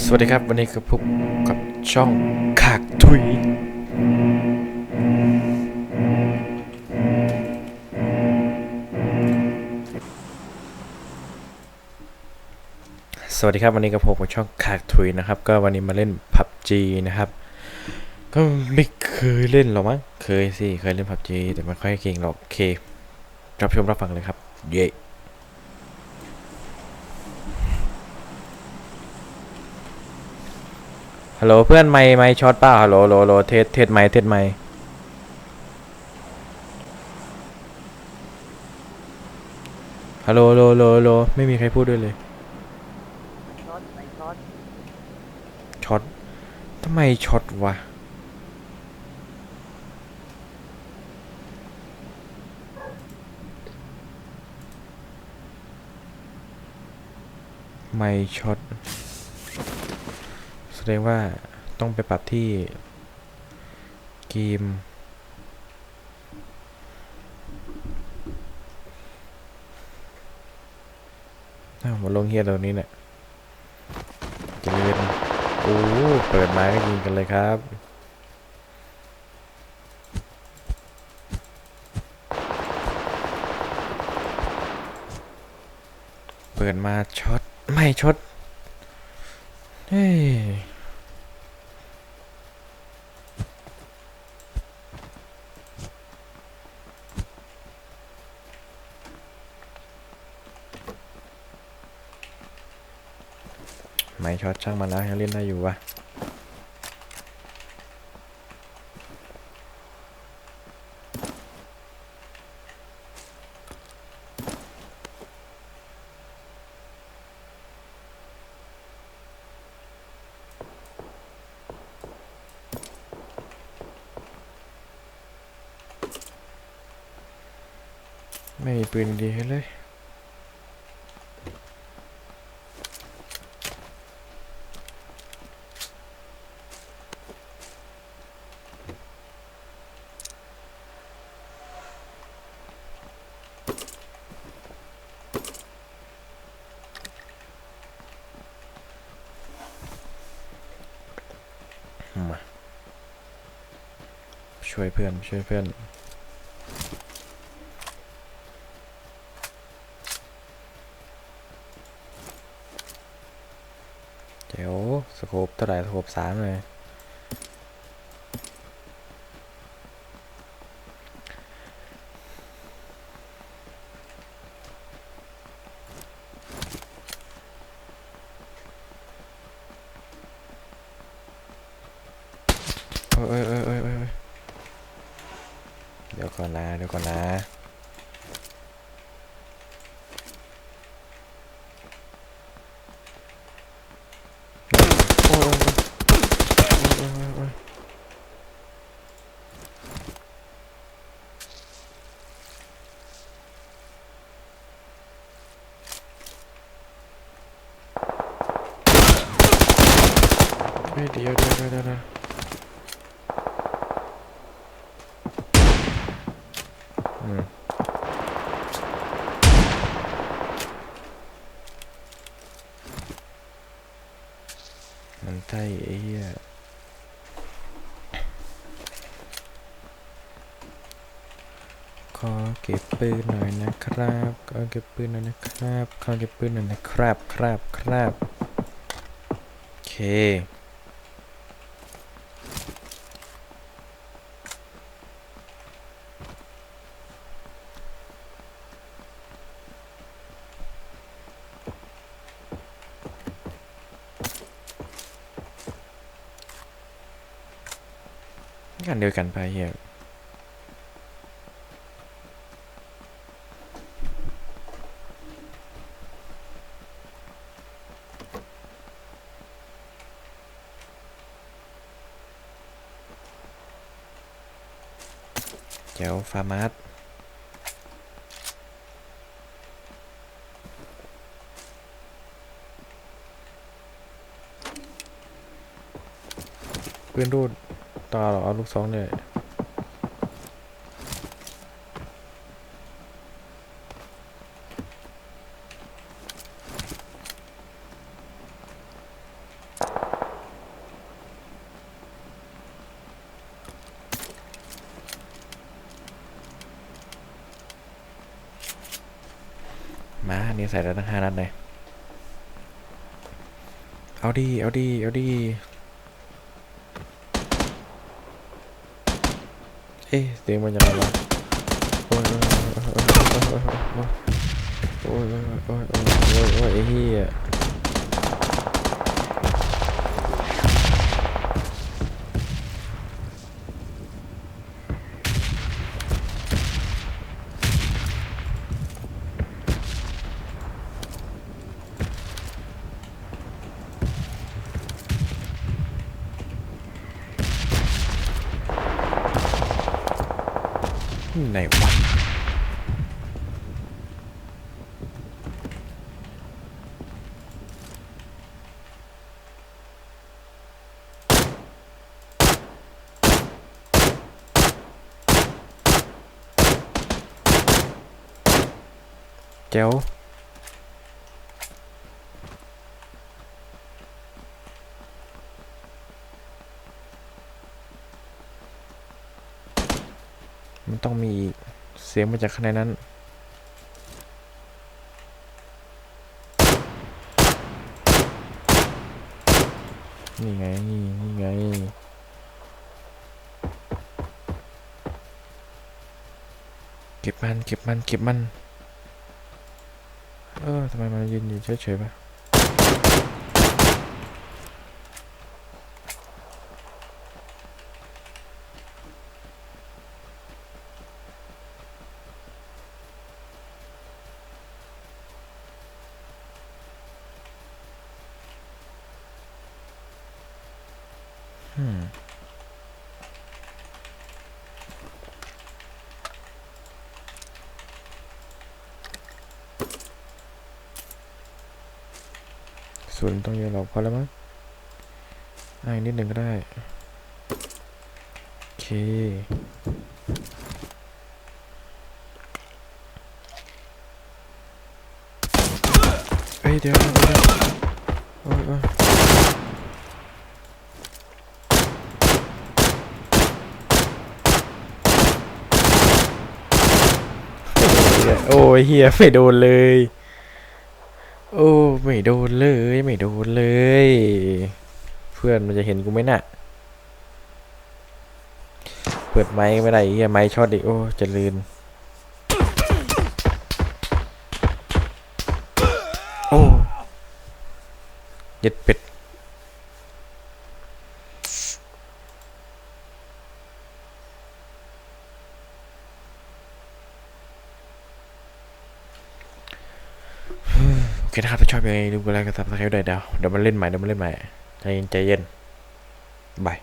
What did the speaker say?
สวัสดีครับ วันนี้ก็พบกับช่องขากทุย สวัสดีครับ วันนี้ก็พบกับช่องขากทุยนะครับ ก็วันนี้มาเล่น PUBG นะครับ ก็ไม่เคยเล่นหรอกมั้งเคยสิ เคยเล่น PUBG แต่ไม่ค่อยเก่งหรอกโอเค รับชมรับฟังเลยครับ เย้ ฮัลโหลเพื่อนไม่ไม่ช็อตเปล่าฮัลโหลฮัลโหลโลเทสเทสไม่เทสไม่ฮัลโหลฮัลโหลฮัลโหลโลไม่มีใครพูดด้วยเลยช็อตไม่ช็อตช็อตทำไมช็อตวะไม่ช็อต ดงว่าต้องไปปรับที่เกมอ้าวมาลงเฮียตรงนี้เนี่ยจะเจริญโอ้เปิดไมาก็ยิงกันเลยครับเปิดมาช็อต ไม่ช็อต เฮ้ย ไม่ช็อตช่างมันแล้วยังเล่นได้อยู่วะไม่มีปืนดีให้เลย ช่วยเพื่อน ช่วยเพื่อนเดี๋ยวสโคปเท่าไหร่สโคปสามเลย เอ้ยเอ้ยเอ้ยเอ้ยเอ้ย เดี๋ยวก่อนนะเดี๋ยวก่อนนะโอ้ยโอ้ยโอ้ยโอ้ยโอ้ยเฮ้ยเดี๋ยวเดี๋ยวเดี๋ยวเดี๋ยวเดี๋ยวอื มันใช่ไอ้เหี้ยขอเก็บปืนหน่อยนะครับขอเก็บปืนหน่อยนะครับขอเก็บปืนหน่อยนะครับ ครับครับโอเค กันเดียวกันไปเฮียเจ้าฟาร์มาสปืนรูด ตาหรอเอาลูกสองเนี่ยมานี่ใส่ได้วทั้งห้านัดเลย เอาดี เอาดี เอาดี เอ๊ะเสียงมันยังไงวะโอ้ยโอ้ยโอ้ยโอ้ยโอ้ยโอ้ยโอ้ยโอ้ยโอ้ยไอ้เหี้ย ไหนวะเจ้า มันต้องมีอีก เสียงมาจากข้างในนั้น นี่ไง นี่ไง เก็บมัน เก็บมัน เก็บมัน เออทำไมมันยืนอยู่เฉยๆปะ ส่วนต้องเยอะหรอกพอแล้วมั้งอ่าอีกนิดหนึ่งก็ได้ โอเคเฮ้ยเดี๋ยวเดี๋ยวเดี๋ยวโอ้ย โอ้ยโอ้ยเฮียไม่โดนเลย โอ้ไม่โดนเลย ไม่โดนเลย เพื่อนมันจะเห็นกูไหมน่ะ เปิดไม้ไม่ได้เฮียไม้ช็อตอีกโอ้เจะลืนโอ้ย็ดเป็ด เคนะครับถ้าชอบยังไงดูกันแล้วก็ซับสไครต์ด้วยเดี๋ยวเดี๋ยวมันเล่นใหม่เดี๋ยวมันเล่นใหม่ใจเย็นใจเย็นบาย